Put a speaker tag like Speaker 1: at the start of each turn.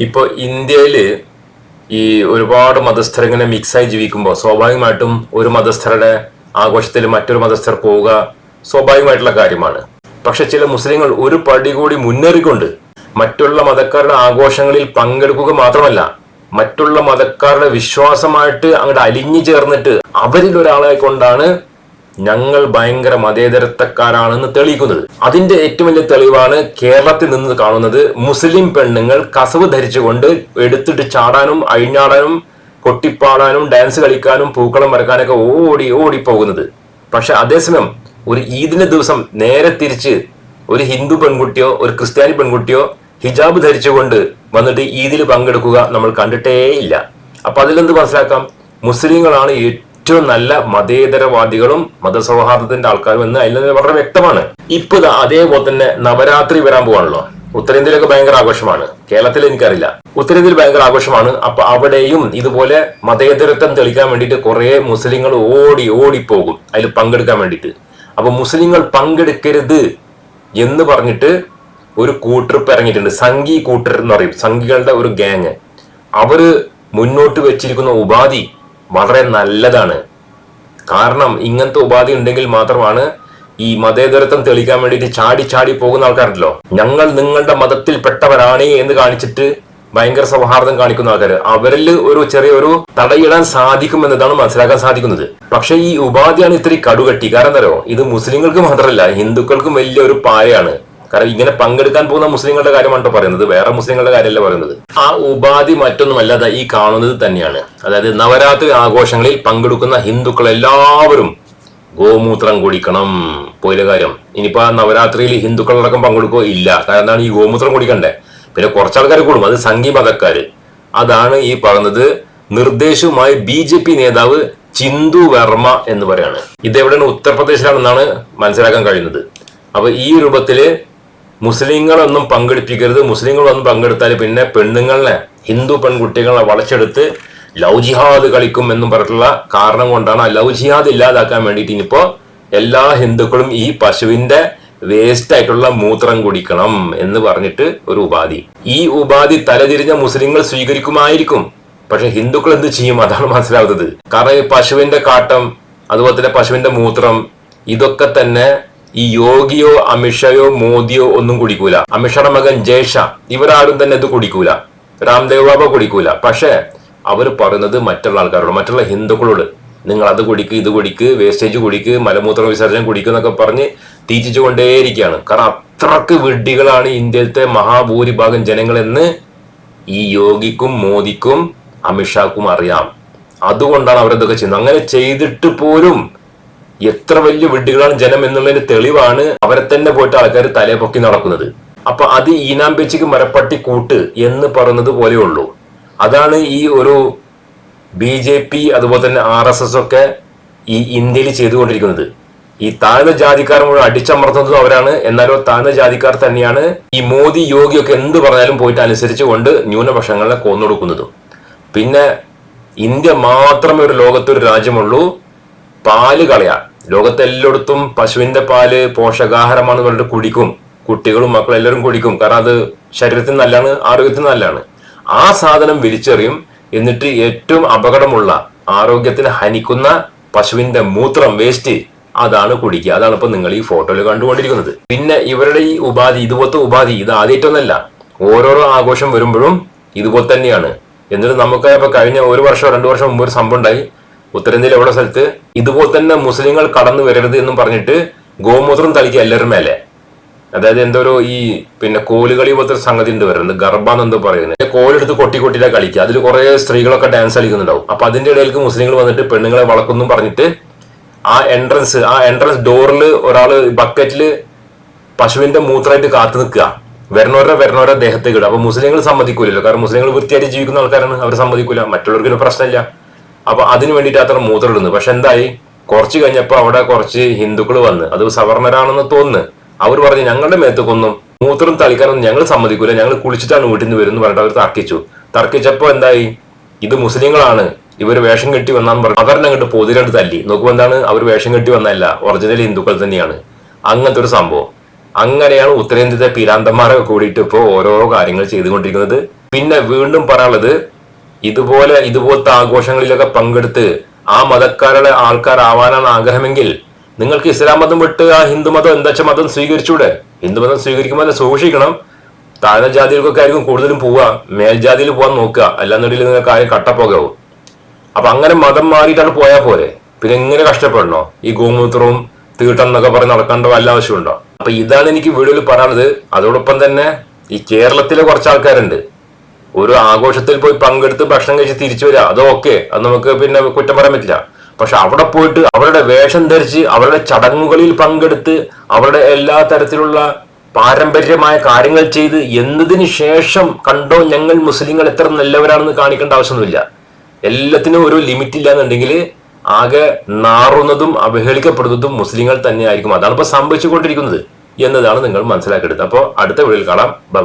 Speaker 1: ഇപ്പോൾ ഇന്ത്യയിൽ ഈ ഒരുപാട് മതസ്ഥർ ഇങ്ങനെ മിക്സായി ജീവിക്കുമ്പോൾ സ്വാഭാവികമായിട്ടും ഒരു മതസ്ഥരുടെ ആഘോഷത്തിൽ മറ്റൊരു മതസ്ഥർ പോവുക സ്വാഭാവികമായിട്ടുള്ള കാര്യമാണ്. പക്ഷെ ചില മുസ്ലിങ്ങൾ ഒരു പടി കൂടി മുന്നേറിക്കൊണ്ട് മറ്റുള്ള മതക്കാരുടെ ആഘോഷങ്ങളിൽ പങ്കെടുക്കുക മാത്രമല്ല മറ്റുള്ള മതക്കാരുടെ വിശ്വാസമായിട്ട് അങ്ങോട്ട് അലിഞ്ഞു ചേർന്നിട്ട് അവരിൽ ഒരാളെ കൊണ്ടാണ് ഞങ്ങൾ ഭയങ്കര മതേതരത്വക്കാരാണെന്ന് തെളിയിക്കുന്നത്. അതിന്റെ ഏറ്റവും വലിയ തെളിവാണ് കേരളത്തിൽ നിന്ന് കാണുന്നത് മുസ്ലിം പെണ്ണുങ്ങൾ കസവ് ധരിച്ചുകൊണ്ട് എടുത്തിട്ട് ചാടാനും അഴിഞ്ഞാടാനും കൊട്ടിപ്പാടാനും ഡാൻസ് കളിക്കാനും പൂക്കളം വരക്കാനൊക്കെ ഓടി ഓടി പോകുന്നത്. പക്ഷെ അതേസമയം ഒരു ഈദിന്റെ ദിവസം നേരെ തിരിച്ച് ഒരു ഹിന്ദു പെൺകുട്ടിയോ ഒരു ക്രിസ്ത്യാനി പെൺകുട്ടിയോ ഹിജാബ് ധരിച്ചുകൊണ്ട് വന്നിട്ട് ഈദിൽ പങ്കെടുക്കുക നമ്മൾ കണ്ടിട്ടേ ഇല്ല അപ്പൊ അതിലെന്ത് മനസ്സിലാക്കാം? മുസ്ലിങ്ങളാണ് ഏറ്റവും നല്ല മതേതരവാദികളും മതസൗഹാർദ്ദത്തിന്റെ ആൾക്കാരും എന്ന് അതിൽ നിന്ന് വളരെ വ്യക്തമാണ്. ഇപ്പൊ അതേപോലെ തന്നെ നവരാത്രി വരാൻ പോവാണല്ലോ. ഉത്തരേന്ത്യയിലൊക്കെ ഭയങ്കര ആഘോഷമാണ്. കേരളത്തിൽ എനിക്കറിയില്ല. ഉത്തരേന്ത്യയിൽ ഭയങ്കര ആഘോഷമാണ്. അപ്പൊ അവിടെയും ഇതുപോലെ മതേതരത്വം തെളിക്കാൻ വേണ്ടിയിട്ട് കുറെ മുസ്ലിങ്ങൾ ഓടി ഓടി പോകും അതിൽ പങ്കെടുക്കാൻ വേണ്ടിയിട്ട്. അപ്പൊ മുസ്ലിങ്ങൾ പങ്കെടുക്കരുത് എന്ന് പറഞ്ഞിട്ട് ഒരു കൂട്ടറിപ്പ് ഇറങ്ങിയിട്ടുണ്ട്. സംഘി കൂട്ടർ എന്ന് പറയും. സംഘികളുടെ ഒരു ഗ്യാങ് അവർ മുന്നോട്ട് വെച്ചിരിക്കുന്ന ഉപാധി വളരെ നല്ലതാണ്. കാരണം ഇങ്ങനത്തെ ഉപാധി ഉണ്ടെങ്കിൽ മാത്രമാണ് ഈ മതേതരത്വം തെളിയിക്കാൻ വേണ്ടിയിട്ട് ചാടി ചാടി പോകുന്ന ആൾക്കാരുണ്ടല്ലോ. ഞങ്ങൾ നിങ്ങളുടെ മതത്തിൽ പെട്ടവരാണ് എന്ന് കാണിച്ചിട്ട് ഭയങ്കര സൗഹാർദ്ദം കാണിക്കുന്ന ആൾക്കാർ അവരിൽ ഒരു ചെറിയൊരു തടയിടാൻ സാധിക്കും എന്നതാണ് മനസ്സിലാക്കാൻ സാധിക്കുന്നത്. പക്ഷേ ഈ ഉപാധിയാണ് ഇത്തിരി കടുകട്ടി. കാരണം എന്താ ഇത് മുസ്ലിങ്ങൾക്ക് മാത്രമല്ല ഹിന്ദുക്കൾക്കും വലിയൊരു പാരയാണ് കാരണം ഇങ്ങനെ പങ്കെടുക്കാൻ പോകുന്ന മുസ്ലിങ്ങളുടെ കാര്യം ട്ടോ പറയുന്നത്. വേറെ മുസ്ലിങ്ങളുടെ കാര്യമല്ല പറയുന്നത്. ആ ഉപാധി മറ്റൊന്നുമല്ലാതെ ഈ കാണുന്നത് തന്നെയാണ്. അതായത് നവരാത്രി ആഘോഷങ്ങളിൽ പങ്കെടുക്കുന്ന ഹിന്ദുക്കൾ എല്ലാവരും ഗോമൂത്രം കുടിക്കണം. പോയിലെ കാര്യം. ഇനിയിപ്പോ നവരാത്രിയിൽ ഹിന്ദുക്കളടക്കം പങ്കെടുക്കുകയോ ഇല്ല. കാരണം എന്താണ്? ഈ ഗോമൂത്രം കുടിക്കണ്ടേ? പിന്നെ കുറച്ചാൾക്കാർ കൂടും. അത് സംഘി മതക്കാര്. അതാണ് ഈ പറഞ്ഞത് നിർദ്ദേശവുമായി ബി ജെ പി നേതാവ് ചിന്തു വർമ്മ എന്ന് പറയാണ്. ഇത് എവിടെയാണ് ഉത്തർപ്രദേശിലാണെന്നാണ് മനസ്സിലാക്കാൻ കഴിയുന്നത്. അപ്പൊ ഈ രൂപത്തിൽ മുസ്ലിങ്ങളൊന്നും പങ്കെടുപ്പിക്കരുത്. മുസ്ലിങ്ങളൊന്നും പങ്കെടുത്താൽ പിന്നെ പെണ്ണുങ്ങളെ ഹിന്ദു പെൺകുട്ടികളെ വളച്ചെടുത്ത് ലവ് ജിഹാദ് കളിക്കും എന്നും പറഞ്ഞിട്ടുള്ള കാരണം കൊണ്ടാണ് ലവ് ജിഹാദ് ഇല്ലാതാക്കാൻ വേണ്ടിയിട്ട് ഇനിയിപ്പോ എല്ലാ ഹിന്ദുക്കളും ഈ പശുവിന്റെ വേസ്റ്റ് ആയിട്ടുള്ള മൂത്രം കുടിക്കണം എന്ന് പറഞ്ഞിട്ട് ഒരു ഉപാധി. ഈ ഉപാധി തലതിരിഞ്ഞ മുസ്ലിങ്ങൾ സ്വീകരിക്കുമായിരിക്കും. പക്ഷെ ഹിന്ദുക്കൾ എന്ത് ചെയ്യും? അതാണ് മനസ്സിലാവുന്നത്. കാരണം ഈ പശുവിന്റെ കാട്ടം അതുപോലെ തന്നെ പശുവിന്റെ മൂത്രം ഇതൊക്കെ തന്നെ ഈ യോഗിയോ അമിഷയോ മോദിയോ ഒന്നും കുടിക്കൂല. അമിഷയുടെ മകൻ ജയ്ഷ ഇവരാരും തന്നെ ഇത് കുടിക്കൂല. രാംദേവ് ബാബ കുടിക്കൂല. പക്ഷേ അവർ പറയുന്നത് മറ്റുള്ള ആൾക്കാരോട് മറ്റുള്ള ഹിന്ദുക്കളോട്. നിങ്ങൾ അത് കുടിക്ക് ഇത് കുടിക്ക് വേസ്റ്റേജ് കുടിക്ക് മലമൂത്ര വിസർജനം കുടിക്കുന്നൊക്കെ പറഞ്ഞ് തീറ്റിച്ചുകൊണ്ടേയിരിക്കുകയാണ്. കാരണം അത്രയ്ക്ക് വിഡ്ഢികളാണ് ഇന്ത്യയിലത്തെ മഹാഭൂരിഭാഗം ജനങ്ങളെന്ന് ഈ യോഗിക്കും മോദിക്കും അമിഷാക്കും അറിയാം. അതുകൊണ്ടാണ് അവരതൊക്കെ ചെയ്യുന്നത്. അങ്ങനെ ചെയ്തിട്ട് പോലും എത്ര വലിയ വിഡ്ഢികളാണ് ജനം എന്നുള്ളതിന്റെ തെളിവാണ് അവരെ തന്നെ പോയിട്ട് ആൾക്കാർ തലയെ പൊക്കി നടക്കുന്നത്. അപ്പൊ അത് ഈനാമ്പേച്ചിക്ക് മരപ്പട്ടി കൂട്ട് എന്ന് പറയുന്നത് പോലെയുള്ളൂ അതാണ് ഈ ഒരു ബി ജെ പി അതുപോലെ തന്നെ ആർ എസ് എസ് ഒക്കെ ഈ ഇന്ത്യയിൽ ചെയ്തുകൊണ്ടിരിക്കുന്നത്. ഈ താഴ്ന്ന ജാതിക്കാർ മുഴുവൻ അടിച്ചമർത്തുന്നതും അവരാണ്. എന്നാലോ താഴ്ന്ന ജാതിക്കാർ തന്നെയാണ് ഈ മോദി യോഗിയൊക്കെ എന്ത് പറഞ്ഞാലും പോയിട്ട് അനുസരിച്ച് കൊണ്ട് ന്യൂനപക്ഷങ്ങളെ കൊന്നൊടുക്കുന്നതും പിന്നെ ഇന്ത്യ മാത്രമേ ഒരു ലോകത്തൊരു രാജ്യമുള്ളൂ. പാൽ കളയാ ലോകത്തെല്ലായിടത്തും പശുവിന്റെ പാൽ പോഷകാഹാരമാണ് പറഞ്ഞിട്ട് കുടിക്കും. കുട്ടികളും മക്കളും എല്ലാവരും കുടിക്കും. കാരണം അത് ശരീരത്തിന് നല്ലതാണ് ആരോഗ്യത്തിന് നല്ലതാണ്. ആ സാധനം വിരിച്ചെറിയും. എന്നിട്ട് ഏറ്റവും അപകടമുള്ള ആരോഗ്യത്തിന് ഹനിക്കുന്ന പശുവിന്റെ മൂത്രം വേസ്റ്റ് അതാണ് കുടിക്കുക. അതാണ് ഇപ്പൊ നിങ്ങൾ ഈ ഫോട്ടോയിൽ കണ്ടുകൊണ്ടിരിക്കുന്നത്. പിന്നെ ഇവരുടെ ഈ ഉപാധി ഇതുപോലത്തെ ഉപാധി ഇത് ആദ്യമായിട്ടൊന്നല്ല. ഓരോരോ ആഘോഷം വരുമ്പോഴും ഇതുപോലെ തന്നെയാണ്. എന്നിട്ട് നമുക്ക് ഇപ്പൊ കഴിഞ്ഞ ഒരു വർഷം രണ്ടു വർഷം മുമ്പ് ഒരു സംഭവം ഉണ്ടായി. ഉത്തരേന്ത്യയിൽ എവിടെ സ്ഥലത്ത്? ഇതുപോലെ തന്നെ മുസ്ലിങ്ങൾ കടന്നു വരരുത് എന്നും പറഞ്ഞിട്ട് ഗോമൂത്രം തളിക്കുക എല്ലാവരും മേലെ. അതായത് എന്തോരോ ഈ പിന്നെ കോലുകളി പോലത്തെ സംഗതി ഉണ്ട് വരുന്നത്. ഗർഭ എന്തോ പറയുന്നത്. കോലെടുത്ത് കൊട്ടി കൊട്ടിയിട്ടാ കളിക്കുക. അതിൽ കുറെ സ്ത്രീകളൊക്കെ ഡാൻസ് കളിക്കുന്നുണ്ടാവും. അപ്പൊ അതിന്റെ ഇടയിലേക്ക് മുസ്ലിങ്ങൾ വന്നിട്ട് പെണ്ണുങ്ങളെ വളക്കുന്നു പറഞ്ഞിട്ട് ആ എൻട്രൻസ് ആ എൻട്രൻസ് ഡോറിൽ ഒരാൾ ബക്കറ്റിൽ പശുവിന്റെ മൂത്രമായിട്ട് കാത്തു നിൽക്കുക. വരണോരെ വരണോരെ ദേഹത്തേക്ക് ഇടുക. അപ്പൊ മുസ്ലിങ്ങൾ സമ്മതിക്കൂലല്ലോ. കാരണം മുസ്ലിങ്ങൾ വൃത്തിയായിട്ട് ജീവിക്കുന്ന ആൾക്കാരാണ്. അവർ സമ്മതിക്കൂല. മറ്റുള്ളവർക്കൊരു പ്രശ്നമില്ല. അപ്പൊ അതിന് വേണ്ടിയിട്ട് അത്ര മൂത്രമിടുന്നു പക്ഷെ എന്തായി? കുറച്ച് കഴിഞ്ഞപ്പോ അവിടെ കുറച്ച് ഹിന്ദുക്കൾ വന്ന് അത് സവർണരാണെന്ന് തോന്നുന്നു അവർ പറഞ്ഞു ഞങ്ങളുടെ മേത്തക്കൊന്നും മൂത്രം തളിക്കാനൊന്നും ഞങ്ങൾ സമ്മതിക്കൂല. ഞങ്ങൾ കുളിച്ചിട്ടാണ് വീട്ടിൽ നിന്ന് വരുന്നത് പറഞ്ഞിട്ട് അവർ തർക്കിച്ചു. തർക്കിച്ചപ്പോ എന്തായി? ഇത് മുസ്ലിങ്ങളാണ്. ഇവർ വേഷം കെട്ടി വന്നാന്ന് പറഞ്ഞു അവരെ അങ്ങോട്ട് പൊതിരണ്ട് തല്ലി. നോക്കുമ്പോൾ എന്താണ്? അവർ വേഷം കെട്ടി വന്നല്ല ഒറിജിനൽ ഹിന്ദുക്കൾ തന്നെയാണ്. അങ്ങനത്തെ ഒരു സംഭവം. അങ്ങനെയാണ് ഉത്തരേന്ത്യത്തെ പീരാന്തന്മാരൊക്കെ കൂടിയിട്ട് ഇപ്പോൾ ഓരോ കാര്യങ്ങൾ ചെയ്തുകൊണ്ടിരിക്കുന്നത്. പിന്നെ വീണ്ടും പറയാനുള്ളത് ഇതുപോലെ ഇതുപോലത്തെ ആഘോഷങ്ങളിലൊക്കെ പങ്കെടുത്ത് ആ മതക്കാരുടെ ആൾക്കാരാവാനാണ് ആഗ്രഹമെങ്കിൽ നിങ്ങൾക്ക് ഇസ്ലാം മതം വിട്ട് ആ ഹിന്ദു മതം എന്താ വെച്ചാൽ മതം സ്വീകരിച്ചൂടെ? ഹിന്ദു മതം സ്വീകരിക്കുമ്പോൾ അത് സൂക്ഷിക്കണം? താഴ്ന്ന ജാതികൾക്കൊക്കെ ആയിരിക്കും കൂടുതലും പോവുക മേൽജാതിയിൽ പോകാൻ നോക്കുക. അല്ലാന്നുണ്ടെങ്കിൽ നിങ്ങൾക്ക് ആരും കട്ടപ്പോകാവും അപ്പൊ അങ്ങനെ മതം മാറിയിട്ടാണ് പോയാൽ പോരെ. പിന്നെ എങ്ങനെ കഷ്ടപ്പെടണോ? ഈ ഗോമൂത്രവും തീട്ടം എന്നൊക്കെ പറഞ്ഞ് നടക്കേണ്ട വല്ല ആവശ്യമുണ്ടോ? അപ്പൊ ഇതാണ് എനിക്ക് വീഡിയോയിൽ പറയാനുള്ളത്. അതോടൊപ്പം തന്നെ ഈ കേരളത്തിലെ കുറച്ച് ആൾക്കാരുണ്ട്. ഒരു ആഘോഷത്തിൽ പോയി പങ്കെടുത്ത് ഭക്ഷണം കഴിച്ച് തിരിച്ചു വരിക അതൊക്കെ അത് നമുക്ക് പിന്നെ കുറ്റം പറയാൻ പറ്റില്ല. പക്ഷെ അവിടെ പോയിട്ട് അവരുടെ വേഷം ധരിച്ച് അവരുടെ ചടങ്ങുകളിൽ പങ്കെടുത്ത് അവരുടെ എല്ലാ തരത്തിലുള്ള പാരമ്പര്യമായ കാര്യങ്ങൾ ചെയ്ത് എന്നതിന് ശേഷം കണ്ടോ ഞങ്ങൾ മുസ്ലിങ്ങൾ എത്ര നല്ലവരാണെന്ന് കാണിക്കേണ്ട ആവശ്യമൊന്നുമില്ല. എല്ലാത്തിനും ഒരു ലിമിറ്റ് ഇല്ല എന്നുണ്ടെങ്കിൽ ആകെ നാറുന്നതും അവഹേളിക്കപ്പെടുന്നതും മുസ്ലിങ്ങൾ തന്നെയായിരിക്കും. അതാണ് ഇപ്പൊ സംഭവിച്ചുകൊണ്ടിരിക്കുന്നത് എന്നതാണ് നിങ്ങൾ മനസ്സിലാക്കിയെടുത്തത്. അപ്പോൾ അടുത്ത വീഡിയോയിൽ കാണാം. ബൈ